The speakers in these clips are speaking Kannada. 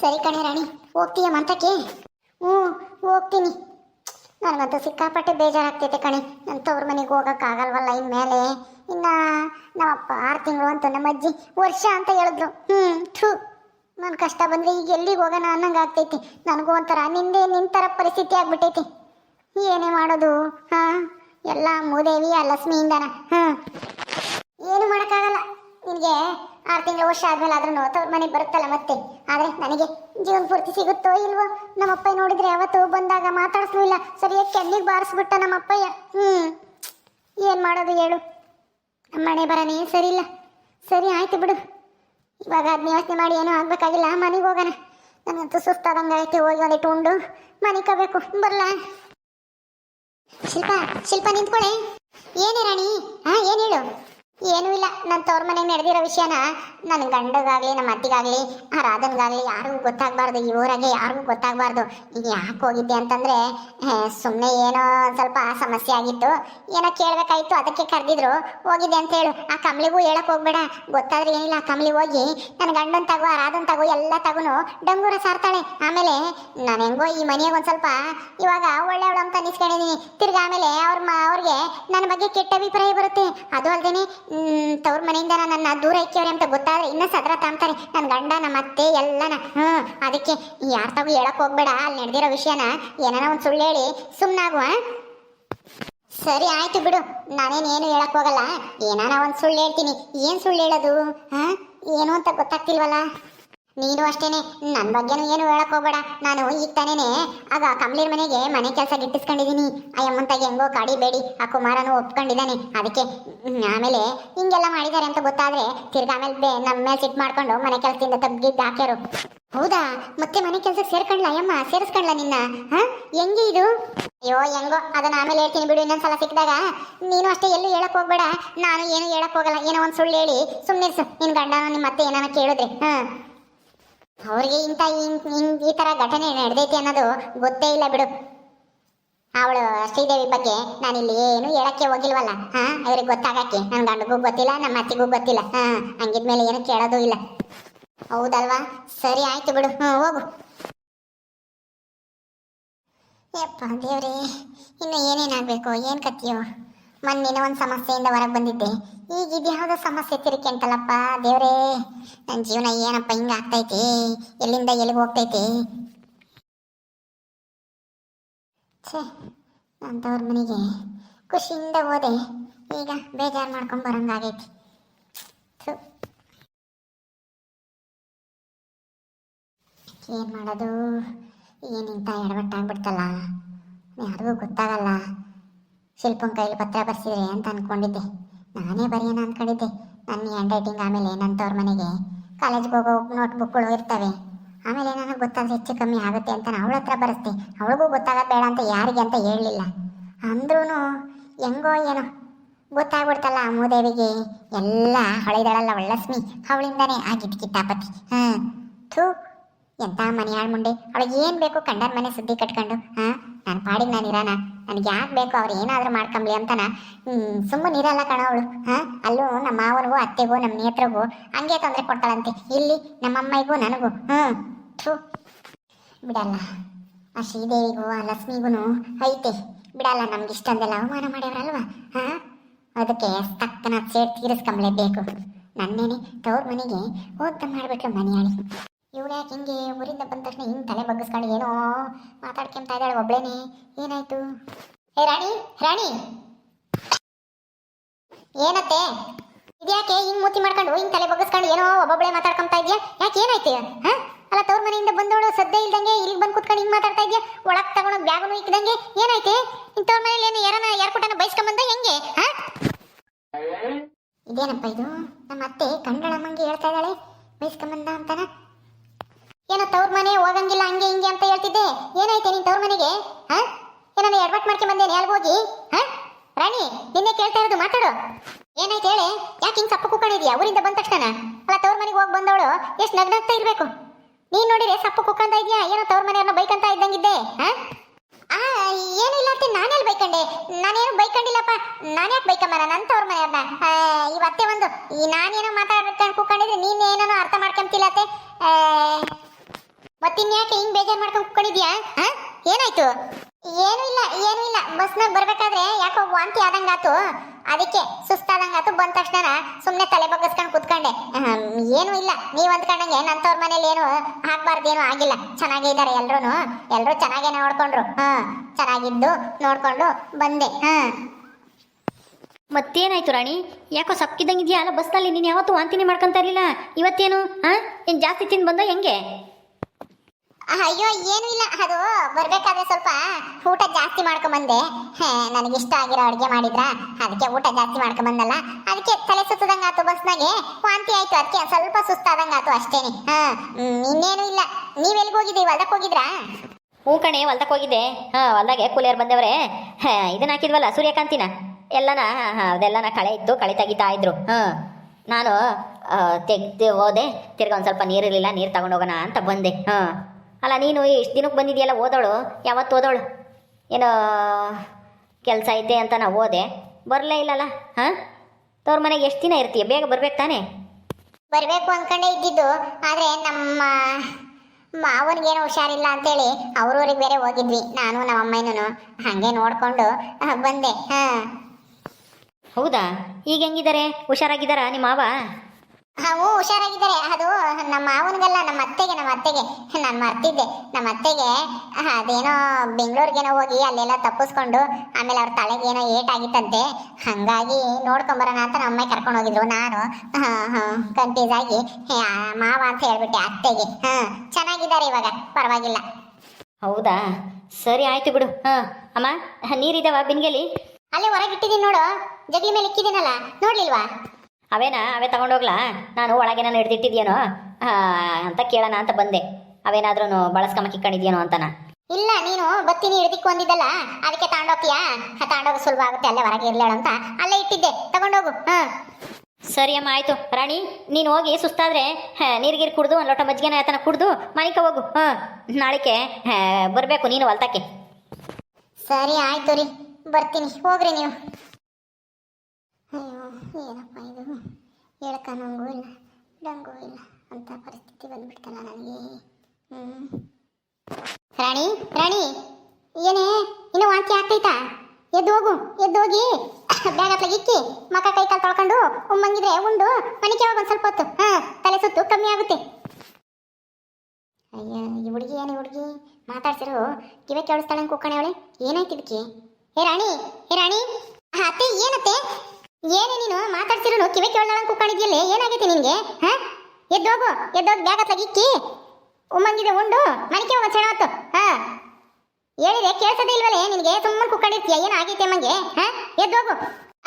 ಸರಿ ಕಣೆ ರಾಣಿ, ಹೋಗ್ತೀಯ ಮಂತಕ್ಕೆ ಹ್ಞೂ, ಹೋಗ್ತೀನಿ. ನನಗಂತೂ ಸಿಕ್ಕಾಪಟ್ಟೆ ಬೇಜಾರಾಗ್ತೈತೆ ಕಣೆ. ನನ್ನ ತವ್ರ ಮನೆಗೆ ಹೋಗೋಕ್ಕಾಗಲ್ವಲ್ಲ ಇನ್ಮೇಲೆ. ಇನ್ನು ನಮ್ಮಪ್ಪ ಆರು ತಿಂಗಳು ಅಂತ ನಮ್ಮ ಅಜ್ಜಿ ವರ್ಷ ಅಂತ ಹೇಳಿದ್ರು. ಹ್ಞೂ, ಥೂ. ನನ್ನ ಕಷ್ಟ ಬಂದರೆ ಈಗ ಎಲ್ಲಿಗೆ ಹೋಗೋಣ ಅನ್ನಂಗೆ ಆಗ್ತೈತಿ ನನಗೂ ಒಂಥರ ನಿಂದೆ ಥರ ಪರಿಸ್ಥಿತಿ ಆಗ್ಬಿಟ್ಟೈತಿ. ಏನೇ ಮಾಡೋದು? ಹಾಂ, ಎಲ್ಲ ಮೂದೇವಿ ಆ ಲಕ್ಷ್ಮಿಯಿಂದನ. ಹಾಂ ಏನು ಮಾಡೋಕ್ಕಾಗಲ್ಲ. ನಿನಗೆ ಆರು ತಿಂಗಳು ವರ್ಷ ಆದ್ಮೇಲೆ ಆದ್ರೂ ತವ್ರ ಮನೆಗೆ ಬರುತ್ತಲ್ಲ ಮತ್ತೆ? ಆದರೆ ನನಗೆ ಜೀವನ ಪೂರ್ತಿ ಸಿಗುತ್ತೋ ಇಲ್ವೋ? ನಮ್ಮಪ್ಪ ನೋಡಿದ್ರೆ ಯಾವತ್ತು ಬಂದಾಗ ಮಾತಾಡಿಸ್ಲೂ ಇಲ್ಲ. ಸರಿಯಾಗಿ ಕೆನ್ನಿಗೆ ಬಾರಿಸ್ಬಿಟ್ಟ ನಮ್ಮಪ್ಪಯ್ಯ. ಹ್ಞೂ ಏನು ಮಾಡೋದು ಹೇಳು? ನಮ್ಮ ಮನೆ ಬರನೇ ಸರಿ ಇಲ್ಲ ಸರಿ, ಆಯ್ತು ಬಿಡು. ಇವಾಗ ಅದನ್ನ ಯೋಚನೆ ಮಾಡಿ ಏನೂ ಆಗಬೇಕಾಗಿಲ್ಲ. ಮನೆಗೆ ಹೋಗೋಣ. ನನಗಂತೂ ಸುಸ್ತಾದಂಗೆ ಆಯ್ತು. ಹೋಗಿ ಒಂದಿಟ್ಟು ಉಂಡು. ಮನೆ ಕಬೇಕು ಬರಲ್ಲ ಶಿಲ್ಪ ಶಿಲ್ಪ ನಿಂತ್ಕೊಳ್ಳೆ ಏನೇ ರಾಣಿ? ಹಾ ಏನು ಹೇಳು? ಏನೂ ಇಲ್ಲ. ನನ್ನ ತವ್ರ ಮನೆಗೆ ನಡೆದಿರೋ ವಿಷಯನ ನನ್ನ ಗಂಡಗಾಗಲಿ ನಮ್ಮ ಅತ್ತಿಗಾಗಲಿ ಆ ರಾಧನ್ಗಾಗಲಿ ಯಾರಿಗೂ ಗೊತ್ತಾಗಬಾರ್ದು. ಈ ಊರಾಗೆ ಯಾರಿಗೂ ಗೊತ್ತಾಗಬಾರ್ದು. ಈಗ ಯಾಕೆ ಹೋಗಿದ್ದೆ ಅಂತಂದರೆ ಸುಮ್ಮನೆ ಏನೋ ಸ್ವಲ್ಪ ಸಮಸ್ಯೆ ಆಗಿತ್ತು. ಏನೋ ಕೇಳಬೇಕಾಯ್ತು, ಅದಕ್ಕೆ ಕರೆದಿದ್ರು. ಹೋಗಿದ್ದೆ ಅಂತ ಹೇಳು. ಆ ಕಮಲಿಗೂ ಹೇಳಕ್ ಹೋಗ್ಬೇಡ. ಗೊತ್ತಾದ್ರೆ ಏನಿಲ್ಲ. ಆ ಕಮಲಿ ಹೋಗಿ ನನ್ನ ಗಂಡನ್ ತಗೋ ಆ ರಾಧನ್ ತಗೋ, ಎಲ್ಲ ತಗೋನು ಡಂಗೂರ ಸಾರ್ತಾಳೆ. ಆಮೇಲೆ ನಾನು ಹೆಂಗೋ ಈ ಮನೆಯಾಗ ಒಂದು ಸ್ವಲ್ಪ ಇವಾಗ ಒಳ್ಳೆಯವಳು ಅಂತ ಅನ್ನಿಸ್ಕೊಂಡಿದ್ದೀನಿ ತಿರ್ಗಿ ಆಮೇಲೆ ಅವ್ರ ಮ, ಅವ್ರಿಗೆ ನನ್ನ ಬಗ್ಗೆ ಕೆಟ್ಟ ಅಭಿಪ್ರಾಯ ಬರುತ್ತೆ. ಅದು ಅಲ್ದೇನೆ ತವ್ರ ಮನೆಯಿಂದ ನನ್ನ ದೂರ ಇಕ್ಕವ್ರೆ ಅಂತ ಗೊತ್ತಾದ್ರೆ ಇನ್ನೂ ಸದ್ರ ತಾಂತಾರೆ ನನ್ನ ಗಂಡ ನಮ್ಮ ಅತ್ತೆ ಎಲ್ಲನ. ಹ್ಞೂ ಅದಕ್ಕೆ ಯಾರ್ ತಾವು ಹೇಳಕ್ ಹೋಗ್ಬೇಡ, ಅಲ್ಲಿ ನಡೆದಿರೋ ವಿಷಯನ ಏನಾರ ಒಂದು ಸುಳ್ಳು ಹೇಳಿ ಸುಮ್ಮನಾಗುವ ಸರಿ, ಆಯ್ತು ಬಿಡು. ನಾನೇನು ಏನು ಹೇಳಕ್ ಹೋಗಲ್ಲ. ಏನಾನ ಒಂದು ಸುಳ್ಳು ಹೇಳ್ತೀನಿ. ಏನು ಸುಳ್ಳು ಹೇಳೋದು, ಹಾಂ? ಏನು ಅಂತ ಗೊತ್ತಾಗ್ತಿಲ್ವಲ್ಲ? ನೀನು ಅಷ್ಟೇನೆ. ನನ್ನ ಬಗ್ಗೆನೂ ಏನು ಹೇಳಕ್ ಹೋಗ್ಬೇಡ. ನಾನು ಈಗ ತಾನೇನೆ. ಆಗ ಕಮ್ಲೀರ್ ಮನೆಗೆ ಮನೆ ಕೆಲಸ ಗಿಟ್ಟಿಸ್ಕೊಂಡಿದ್ದೀನಿ ಆ ಹೆಂಗೋ ಕಾಡಿಬೇಡಿ ಆ ಕುಮಾರನು ಒಪ್ಕೊಂಡಿದ್ದಾನೆ. ಅದಕ್ಕೆ ಆಮೇಲೆ ಹಿಂಗೆಲ್ಲ ಮಾಡಿದ್ದಾರೆ ಅಂತ ಗೊತ್ತಾದ್ರೆ ತಿರ್ಗಾ ಆಮೇಲೆ ಬೇ ನಮ್ಮ ಮೇಲೆ ಸಿಟ್ ಮಾಡ್ಕೊಂಡು ಮನೆ ಕೆಲಸದಿಂದ ತಗ್ಗಿದ್ದು ಹಾಕ್ಯಾರು. ಹೌದಾ? ಮತ್ತೆ ಮನೆ ಕೆಲ್ಸಕ್ಕೆ ಸೇರ್ಕೊಂಡ್ಲ ಅಯ್ಯಮ್ಮ? ಸೇರಿಸ್ಕೊಂಡ್ಲ ನಿನ್ನ? ಹಾ? ಹೆಂಗೆ ಇದು? ಅಯ್ಯೋ, ಹೆಂಗೋ? ಅದನ್ನ ಆಮೇಲೆ ಹೇಳ್ತೀನಿ ಬಿಡು. ಇನ್ನೊಂದ್ಸಲ ಸಿಕ್ಕಿದಾಗ ನೀನು ಅಷ್ಟೇ ಎಲ್ಲೂ ಹೇಳಕ್ ಹೋಗ್ಬೇಡ. ನಾನು ಏನು ಹೇಳಕ್ ಹೋಗಲ್ಲ. ಏನೋ ಒಂದು ಸುಳ್ಳು ಹೇಳಿ ಸುಮ್ಮನಿರ್ಸು ನಿನ್ನ ಗಂಡನೋ ನಿಮ್ಮ ಮತ್ತೆ ಏನಾನ ಕೇಳಿದ್ರೆ. ಹಾ. ಅವ್ರಿಗೆ ಇಂಥ ಈ ಥರ ಘಟನೆ ನಡೆದೈತಿ ಅನ್ನೋದು ಗೊತ್ತೇ ಇಲ್ಲ ಬಿಡು. ಅವಳು ಶ್ರೀದೇವಿ ಬಗ್ಗೆ ನಾನಿಲ್ಲಿ ಏನು ಹೇಳಕ್ಕೆ ಹೋಗಿಲ್ವಲ್ಲ? ಹಾ ಅವ್ರಿಗೆ ಗೊತ್ತಾಗಕ್ಕೆ. ನನ್ನ ಗಂಡಗೂ ಗೊತ್ತಿಲ್ಲ ನಮ್ಮ ಅತ್ತಿಗೂ ಗೊತ್ತಿಲ್ಲ. ಹಾ, ಹಂಗಿದ್ಮೇಲೆ ಏನು ಕೇಳೋದು ಇಲ್ಲ. ಹೌದಲ್ವಾ? ಸರಿ, ಆಯ್ತು ಬಿಡು. ಹ್ಞೂ ಹೋಗು. ಯಪ್ಪ ದೇವ್ರಿ, ಇನ್ನು ಏನೇನಾಗಬೇಕು? ಏನು ಕತ್ತಿಯೋ? ಮೊನ್ನೆನ ಒಂದು ಸಮಸ್ಯೆಯಿಂದ ಹೊರಗೆ ಬಂದಿದ್ದೆ. ಈಗ ಇದ್ಯಾವುದೋ ಸಮಸ್ಯೆ ತಿರುಕೆಂತಲ್ಲಪ್ಪ ದೇವ್ರೇ. ನನ್ನ ಜೀವನ ಏನಪ್ಪ, ಹಿಂಗ ಆಗ್ತೈತಿ? ಎಲ್ಲಿಂದ ಎಲ್ಲಿಗೆ ಹೋಗ್ತೈತಿ? ಛೇ, ಅಂತವ್ರ ಮನೆಗೆ ಖುಷಿಯಿಂದ ಹೋದೆ. ಈಗ ಬೇಜಾರು ಮಾಡ್ಕೊಂಡು ಬರಂಗಾಗೈತಿ. ಏನ್ ಮಾಡೋದು? ಏನಿಂತ ಎಡವಟ್ಟಾಗ್ಬಿಡ್ತಲ್ಲ? ಯಾರಿಗೂ ಗೊತ್ತಾಗಲ್ಲ. ಶಿಲ್ಪನ್ ಕೈಲಿ ಪತ್ರ ಬರ್ಸಿದ್ರೆ ಅಂತ ಅನ್ಕೊಂಡಿದ್ದೆ ನಾನೇ ಬರೆಯೋಣ ಅನ್ಕೊಂಡಿದ್ದೆ ನನ್ನ ಹ್ಯಾಂಡ್ ರೈಟಿಂಗ್ ಆಮೇಲೆ ಏನಂತ ತವ್ರ ಮನೆಗೆ? ಕಾಲೇಜ್ಗೆ ಹೋಗೋ ನೋಟ್ಬುಕ್ಗಳು ಇರ್ತವೆ. ಆಮೇಲೆ ನನಗೆ ಗೊತ್ತಾದ್ರೆ ಹೆಚ್ಚು ಕಮ್ಮಿ ಆಗುತ್ತೆ ಅಂತ ಅವಳ ಹತ್ರ ಬರೆಸ್ತೆ ಅವಳಿಗೂ ಗೊತ್ತಾಗೋದು ಬೇಡ ಅಂತ ಯಾರಿಗೆ ಅಂತ ಹೇಳಲಿಲ್ಲ. ಅಂದ್ರೂ ಹೆಂಗೋ ಏನೋ ಗೊತ್ತಾಗ್ಬಿಡ್ತಲ್ಲ ಅಮ್ಮದೇವಿಗೆ ಮೂದೇವಿಗೆ ಎಲ್ಲ ಹೊಳೆದಳಲ್ಲ ಒಳ್ಳಸ್ಮಿ ಅವಳಿಂದಾನೇ ಆಗಿದ್ದು ಕಿತ್ತಾಪತಿ ಹಾಂ ಥೂ. ಎಂತ ಮನೆಯಾಳ್ ಮುಂಡೆ? ಅವಳಿಗೆ ಏನು ಬೇಕು ಕಂಡನ ಮನೆ ಸುದ್ದಿ ಕಟ್ಕೊಂಡು, ಹಾ? ನಾನು ಪಾಡಿಗೆ ನಾನು ಇರೋಣ ನನಗೆ ಯಾಕೆ ಬೇಕು ಅವ್ರು ಏನಾದರೂ ಮಾಡ್ಕೊಂಬ್ಲಿ ಅಂತಾನ? ಸುಮ್ಮನೆ ಇರಲ್ಲ ಕಣ ಅವಳು, ಹಾ? ಅಲ್ಲೂ ನಮ್ಮ ಮಾವನಿಗೂ ಅತ್ತೆಗೂ ನಮ್ಮ ನೇತ್ರಗೂ ಹಂಗೆ ತೊಂದರೆ ಕೊಡ್ತಾಳಂತೆ. ಇಲ್ಲಿ ನಮ್ಮ ಅಮ್ಮೈಗೂ ನನಗೂ ಹ್ಞೂ ಬಿಡಲ್ಲ. ಆ ಶ್ರೀದೇವಿಗೂ, ಆ ಲಕ್ಷ್ಮಿಗೂ ಐತೆ. ಬಿಡಲ್ಲ, ನಮ್ಗೆ ಇಷ್ಟೊಂದೆಲ್ಲ ಅವಮಾನ ಮಾಡ್ಯಾವ್ರಲ್ವಾ, ಹಾ? ಅದಕ್ಕೆ ತಕ್ಕನ ಸೇರ್ ತೀರಿಸ್ಕೊಂಬ್ಲೇಬೇಕು ನನ್ನೇನೆ ತವ್ರ ಮನೆಗೆ ಹೋಗ್ತಾ ಮಾಡ್ಬಿಟ್ಲು ಮನೆಯಾಳಿ. ಇವಳು ಯಾಕೆ ಹಿಂಗೆ ಊರಿಂದ ಬಂದ ತಕ್ಷಣ ಹಿಂಗೆ ತಲೆ ಬಗ್ಗಿಸ್ಕೊಂಡು ಏನೋ ಮಾತಾಡ್ಕೊಂತ ಇದ್ದಾಳೆ ಒಬ್ಳೇನೆ? ಏನಾಯ್ತು? ಏ, ರಾಣಿ ರಾಣಿ! ಏನತ್ತೆ? ಇದ್ಯಾಕೆ ಹಿಂಗ್ ಮೂತಿ ಮಾಡ್ಕೊಂಡು ಹಿಂಗೆ ತಲೆ ಬಗ್ಗಿಸ್ಕೊಂಡು ಏನೋ ಒಬ್ಬೊಬ್ಳೆ ಮಾತಾಡ್ಕೊಂತ ಇದೆಯಾ? ಯಾಕೆ ಏನಾಯ್ತು? ಹಾ? ಅಲ್ಲ, ತವ್ರ ಮನೆಯಿಂದ ಬಂದವಳು ಸದ್ದೆ ಇಲ್ದಂಗೆ ಇಲ್ಲಿಗೆ ಬಂದು ಕುತ್ಕೊಂಡು ಹಿಂಗ್ ಮಾತಾಡ್ತಾ ಇದೆಯಾ? ಒಳಗೆ ತಗೊಂಡು ಬ್ಯಾಗನು ಇಕ್ಕಿದಂಗೆ ಏನಾಯ್ತು? ನಿನ್ ತವ್ರ ಮನೇಲಿ ಏನು ಯಾರನ್ನ ಯಾರ ಕುಟನ ಬೈಸ್ಕೊಂಬಂದ ಹೆಂಗೆ? ಹಾ? ಇದೇನಪ್ಪ ಇದು? ನಮ್ಮ ಅತ್ತೆ ಕಂಡಳಮ್ಮಂಗೆ ಹೇಳ್ತಾ ಇದ್ದಾಳೆ ಬಯಸ್ಕೊಂಬಂದ ಅಂತಾನ? ಏನೋ ತವ್ರ ಮನೆ ಹೋಗಂಗಿಲ್ಲ, ಹಂಗೆ ಹಿಂಗೆ ಅಂತ ಹೇಳ್ತಿದ್ದೆ. ಏನಾಯ್ತೆ ನೀನ್ ತವ್ರ ಮನೆಗೆ? ಹಾ? ಏನನ್ನ ಎಡ್ವಟ್ ಮಾಡ್ಕೊಂಡ್ ಬಂದೇನೆ ಹೋಗಿ? ಹಾ? ರಾಣಿ, ನಿನ್ನೆ ಕೇಳ್ತಾ ಇರೋದು ಮಾತಾಡು. ಏನಾಯ್ತು ಹೇಳಿ? ಯಾಕೆ ಹಿಂಗೆ ಸಪ್ಪ ಕುಕ್ಕೊಂಡಿದ್ಯಾ ಊರಿಂದ ಬಂದ ತಕ್ಷಣ ಅಲ್ಲ, ತವ್ರ ಮನೆಗೆ ಹೋಗಿ ಬಂದವಳು, ಎಷ್ಟು ನಗ್ನಾಗ್ತಾ ಇರಬೇಕು? ನೀನ್ ನೋಡಿದ್ರೆ ಸಪ್ಪ ಕುಕ್ಕಂತ ಇದ್ಯಾ? ಏನೋ ತವ್ರ ಮನೆಯವ್ರನ್ನ ಅಂತ ಇದ್ದಂಗಿದ್ದೆ, ಹಾ? ಆ, ಏನಿಲ್ಲ ಅಂತ ನಾನೆಲ್ಲಿ ಬೈಕಂಡೆ? ನಾನೇನು ಬೈಕಂಡಿಲ್ಲಪ್ಪ. ನಾನ್ಯಾಕೆ ಬೈಕಂಬರ ನನ್ನ ತವ್ರ ಮನೆಯವ್ರನ್ನ ಇವತ್ತೆ ಒಂದು. ಈ ನಾನೇನೋ ಮಾತಾಡ್ಕೊಂಡು ಕೂಕೊಂಡಿದ್ರೆ ನೀನೇನೋ ಅರ್ಥ ಮಾಡ್ಕೊಂತಿಲ್ಲತ್ತೆ ಮತ್ತಿನ್ಯಾಕೆ ಹಿಂಗ್ ಬೇಜಾರ್ ಮಾಡ್ಕೊಂಡು ಕುತ್ಕೊಂಡಿದ್ಯಾ? ಏನಾಯ್ತು? ಏನು ಇಲ್ಲ ಏನು ಇಲ್ಲ. ಬಸ್ನಾಗ ಬರ್ಬೇಕಾದ್ರೆ ಯಾಕೋ ವಾಂತಿ ಆದಂಗಾತು. ಅದಕ್ಕೆ ಸುಸ್ತಾದಂಗಾತು. ಬಂದ ತಕ್ಷಣ ಸುಮ್ಮನೆ ತಲೆ ಬಗ್ಗಿಸ್ಕೊಂಡು ಕುತ್ಕೊಂಡೆ. ಏನು ಇಲ್ಲ. ನೀವು ಅಂದ್ಕೊಂಡಂಗೆ ನನ್ನವ್ರ ಮನೇಲಿ ಏನು ಹಾಕ್ಬಾರ್ದೇನು ಆಗಿಲ್ಲ. ಚೆನ್ನಾಗೇ ಇದ್ದಾರೆ ಎಲ್ಲರೂ ಎಲ್ಲರೂ ಚೆನ್ನಾಗೇ ನೋಡ್ಕೊಂಡ್ರು. ಹಾ, ಚೆನ್ನಾಗಿದ್ದು ನೋಡ್ಕೊಂಡು ಬಂದೆ. ಹಾಂ. ಮತ್ತೇನಾಯ್ತು ರಾಣಿ? ಯಾಕೋ ಸಪ್ಕಿದಂಗಿದ್ಯಾ ಅಲ್ಲ, ಬಸ್ನಲ್ಲಿ ನೀನು ಯಾವತ್ತೂ ವಾಂತಿನೇ ಮಾಡ್ಕೊಂತ ಇರಲಿಲ್ಲ. ಇವತ್ತೇನು? ಹಾಂ? ಏನು ಜಾಸ್ತಿ ತಿಂದು ಬಂದ ಹೆಂಗೆ? ಅಯ್ಯೋ, ಏನು ಇಲ್ಲ. ಅದು ಬರ್ಬೇಕಾದ್ರೆ ಸ್ವಲ್ಪ ಊಟ ಜಾಸ್ತಿ ಮಾಡ್ಕೊಂಡ್ ಬಂದೆ ನನಗೆ ಇಷ್ಟ ಆಗಿರೋ ಅಡುಗೆ ಮಾಡಿದ್ರ? ಅದಕ್ಕೆ ಊಟ ಜಾಸ್ತಿ ಮಾಡ್ಕೊಂಡ್ ಬಂದಲ್ಲ ಅದಕ್ಕೆ ತಲೆ ಸುತ್ತದಂಗ ಆತು ಬಸ್ನಾಗೆ ವಾಂತಿ ಆಯ್ತು, ಅದಕ್ಕೆ ಸ್ವಲ್ಪ ಸುಸ್ತಾದಂಗ ಆತು ಅಷ್ಟೇನೆ. ಹಾ ಇನ್ನೇನು ಇಲ್ಲ. ನೀವ್ ಎಲ್ಲಿ ಹೋಗಿದ್ರಿ ಹೊಲಕ್ಕೆ ಹೋಗಿದ್ರಾ? ಹ್ಞೂ ಕಣೆ ಹೊಲ್ದಕ್ಕೆ ಹೋಗಿದ್ದೆ. ಹಾಂ, ಹೊಲ್ದಾಗೆ ಕೂಲಿಯರ್ ಬಂದವ್ರೆ. ಹಾ, ಇದನ್ನ ಹಾಕಿದ್ವಲ್ಲ ಸೂರ್ಯಕಾಂತಿನ? ಎಲ್ಲನ, ಹಾಂ ಹಾಂ, ಅದೆಲ್ಲನ ಕಳೆ ಇತ್ತು, ಕಳೆ ತೆಗಿತಾ ಇದ್ರು. ಹಾಂ, ನಾನು ತೆಗ್ದು ಹೋದೆ. ತಿರ್ಗ ಒಂದು ಸ್ವಲ್ಪ ನೀರಿರಲಿಲ್ಲ, ನೀರು ತಗೊಂಡು ಹೋಗೋಣ ಅಂತ ಬಂದೆ. ಹಾಂ. ಅಲ್ಲ ನೀನು ಇಷ್ಟು ದಿನಕ್ಕೆ ಬಂದಿದೆಯಲ್ಲ ಓದೋಳು? ಯಾವತ್ತು ಓದೋಳು? ಏನೋ ಕೆಲಸ ಐತೆ ಅಂತ ನಾ ಓದೆ. ಬರಲೇ ಇಲ್ಲಲ್ಲ ಹಾಂ? ತವ್ರ ಮನೆಗೆ ಎಷ್ಟು ದಿನ ಇರ್ತೀಯ? ಬೇಗ ಬರ್ಬೇಕು ತಾನೇ? ಬರಬೇಕು ಅನ್ಕೊಂಡೇ ಇದ್ದಿದ್ದು ಆದರೆ ನಮ್ಮ ಮಾವನಿಗೇನು ಹುಷಾರಿಲ್ಲ ಅಂತೇಳಿ ಅವ್ರವ್ರಿಗೆ ಬೇರೆ ಹೋಗಿದ್ವಿ ನಾನು ನಮ್ಮ ಅಮ್ಮನೂ ಹಾಗೆ ನೋಡಿಕೊಂಡು ಬಂದೆ ಹಾಂ. ಹೌದಾ? ಈಗ ಹೆಂಗಿದ್ದಾರೆ? ಹುಷಾರಾಗಿದ್ದಾರಾ ನಿಮ್ಮ ಮಾವ? ಹ್ಞೂ ಹುಷಾರಾಗಿದ್ದಾರೆ. ಅದು ನಮ್ಮ ಮಾವನಿಗಲ್ಲ ನಮ್ಮ ಅತ್ತೆಗೆ ನಮ್ಮ ಅತ್ತೆಗೆ. ನಾನು ಮರ್ತಿದ್ದೆ. ನಮ್ಮ ಅತ್ತೆಗೆ ಅದೇನೋ ಬೆಂಗಳೂರಿಗೇನೋ ಹೋಗಿ ಅಲ್ಲೆಲ್ಲ ತಪ್ಪಿಸ್ಕೊಂಡು ಆಮೇಲೆ ಅವ್ರ ತಲೆಗೇನೋ ಏಟಾಗಿತ್ತಂತೆ. ಹಂಗಾಗಿ ನೋಡ್ಕೊಂಬರೋಣ ಅಂತ ನಮ್ಮ ಅಮ್ಮ ಕರ್ಕೊಂಡು ಹೋಗಿದ್ರು ನಾನು. ಕನ್ಫ್ಯೂಸ್ ಆಗಿ ಆ ಮಾವ ಅಂತ ಹೇಳ್ಬಿಟ್ಟೆ ಅತ್ತೆಗೆ. ಹಾಂ ಚೆನ್ನಾಗಿದ್ದಾರೆ ಇವಾಗ ಪರವಾಗಿಲ್ಲ. ಹೌದಾ? ಸರಿ ಆಯ್ತು ಬಿಡು. ಹಾಂ ಅಮ್ಮ ನೀರಿದಾವ ಬಿನ್ಗೆಲಿ? ಅಲ್ಲೇ ಹೊರಗಿಟ್ಟಿದ್ದೀನಿ ನೋಡು. ಜಗಲಿ ಮೇಲೆ ಇಕ್ಕಿದ್ದೀನಲ್ಲ ನೋಡ್ಲಿಲ್ವಾ? ಅವೇನಾ? ಅವೇ ತಗೊಂಡೋಗ್ಲಾ ನಾನು ಒಳಗೆ ನಾನು ಹಿಡ್ದಿಟ್ಟಿದ್ಯೇನೋ? ಅಂತ ಕೇಳೋಣ ಅಂತ ಬಂದೆ. ಅವೇನಾದ್ರೂ ಬಳಸ್ಕೊಂಬಕ್ಕಿಕೊಂಡಿದ್ಯೇನೋ ಅಂತನ. ಇಲ್ಲ ನೀನು ಬತ್ತಿನಿ ಹಿಡ್ದಿಕ್ಕು ಅಂದಿದ್ದಲ್ಲ. ಅದಕ್ಕೆ ತಗೊಂಡೋಗ್ತೀಯಾ ತಗೊಂಡೋಗ ಸುಲಭ ಆಗುತ್ತೆ. ಅಲ್ಲೇ ಹೊರಗೆ ಇರ್ಲೇಳು ಅಂತ. ಅಲ್ಲೇ ಇಟ್ಟಿದ್ದೆ. ತಗೊಂಡೋಗು ಹಾ. ಸರಿ ಅಮ್ಮ ಆಯ್ತು. ರಾಣಿ ನೀನು ಹೋಗಿ ಸುಸ್ತಾದ್ರೆ ನೀರಿಗೀರು ಕುಡ್ದು ಒಂದು ಲೋಟ ಮಜ್ಜಿಗೆನ ಆತನ ಕುಡ್ದು ಮನೆಗೆ ಹೋಗು. ಹಾಂ. ನಾಳೆಗೆ ಬರಬೇಕು ನೀನು ಹೊಲ್ತಕ್ಕೆ. ಸರಿ ಆಯ್ತು ರೀ. ಬರ್ತೀನಿ. ಹೋಗ್ರಿ ನೀವು. ಏನಪ್ಪ ಇದು? ಹೇಳ್ಕೊಳಂಗೂ ಇಲ್ಲ ಬಿಡಂಗೂ ಇಲ್ಲ. ಅಂತ ಪರಿಸ್ಥಿತಿ ಬಂದ್ಬಿಡ್ತಲ್ಲ ನನಗೆ. ಹ್ಮ್. ರಾಣಿ ರಾಣಿ, ಏನೇ? ಇನ್ನು ವಾಂತಿ ಆಗ್ತೈತಾ? ಎದ್ದು ಹೋಗು, ಎದ್ದು ಹೋಗಿ. ಬ್ಯಾಗ್ ಹತ್ಲಾಗ ಇಕ್ಕಿ ಮಕ್ಕ ಕೈ ಕಾಲು ತೊಳ್ಕೊಂಡು ಉಮ್ಮಂಗಿದ್ರೆ ಉಂಡು, ಮನೆಗೆ ಹೋಗಿ ಒಂದು ಸ್ವಲ್ಪ ಹೊತ್ತು. ಹಾ, ತಲೆ ಸುತ್ತು, ಕಮ್ಮಿ ಆಗುತ್ತೆ. ಅಯ್ಯ, ಈ ಹುಡುಗಿ ಏನು ಹುಡುಗಿ? ಮಾತಾಡ್ಸಿರು, ಕಿವೆ ಕೇಳಿಸ್ತಾಳೆ ಕೂಕಣೆ ಅವಳೆ. ಏನಾಯ್ತು ಇದಕ್ಕೆ? ಹೇ ರಾಣಿ ಹೇ ರಾಣಿ. ಅತ್ತೆ, ಏನತ್ತೆ? ಏನೇ ನೀನು ಮಾತಾಡ್ತಿರೋನು? ಕಿವೆ ಕೇಳಲ್ಲ ಕುಕ್ಕಣಿದ್ಯಲ್ಲೇ ಏನಾಗೈತೆ ನಿನ್ಗೆ? ಹಾ? ಎದ್ದೋಗು ಎದ್ದೋಗಿ ಬ್ಯಾಗ ಹತ್ಲಾಗ ಇಕ್ಕಿ. ಉಮ್ಮಂಗಿದೆ ಉಂಡು. ಮನೆಗೆ ಹೋಗೋ ಚೆನ್ನ ಹೊತ್ತು ಹಾ? ಹೇಳಿದೆ, ಕೇಳ್ಸದೇ ಇಲ್ವಲ್ಲೇ? ನಿನಗೆ ಸುಮ್ಮನೆ ಕುಕ್ಕಂಡಿರ್ತೀಯ ಏನು ಆಗೈತೆ ಅಮ್ಮಂಗೆ? ಹಾ? ಎದ್ದೋಗು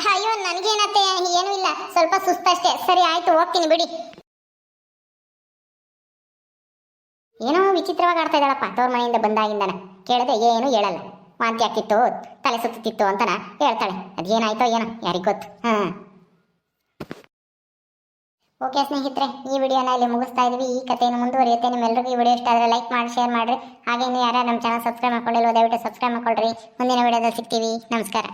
ಅಯ್ಯೋ, ನನಗೇನತ್ತೆ? ಏನೂ ಇಲ್ಲ. ಸ್ವಲ್ಪ ಸುಸ್ತಷ್ಟೇ ಸರಿ, ಆಯ್ತು, ಹೋಗ್ತೀನಿ ಬಿಡಿ. ಏನೋ ವಿಚಿತ್ರವಾಗಿ ಆಡ್ತಾ ಇದ್ದಾಳಪ್ಪ. ತವ್ರ ಮನೆಯಿಂದ ಬಂದಾಗಿಂದನ. ಕೇಳಿದೆ, ಏನು ಹೇಳಲ್ಲ. ಆಗ್ತಿತ್ತು ತಲೆ ಸುತ್ತಿತ್ತು ಅಂತನ ಹೇಳ್ತಾಳೆ. ಅದೇನಾಯ್ತೋ ಏನೋ, ಯಾರಿಗ್ ಗೊತ್ತು? ಹಾ. ಓಕೆ ಸ್ನೇಹಿತರೆ, ಈ ವಿಡಿಯೋನ ಇಲ್ಲಿ ಮುಗಿಸ್ತಾ ಇದ್ವಿ. ಈ ಕಥೆಯನ್ನು ಮುಂದುವರಿಯುತ್ತೆ. ನಿಮ್ಮೆಲ್ಲರಿಗೂ ಈ ವಿಡಿಯೋ ಇಷ್ಟ ಆದರೆ ಲೈಕ್ ಮಾಡಿ, ಶೇರ್ ಮಾಡಿರಿ. ಹಾಗೆ ಇನ್ನು ಯಾರು ನಮ್ಮ ಚಾನಲ್ ಸಬ್ಸ್ಕ್ರೈಬ್ ಮಾಡ್ಕೊಂಡಿಲ್ಲ ದಯವಿಟ್ಟು ಸಬ್ಸ್ಕ್ರೈಬ್ ಮಾಡ್ಕೊಳ್ರಿ. ಮುಂದಿನ ವಿಡಿಯೋದಲ್ಲಿ ಸಿಗ್ತೀವಿ. ನಮಸ್ಕಾರ.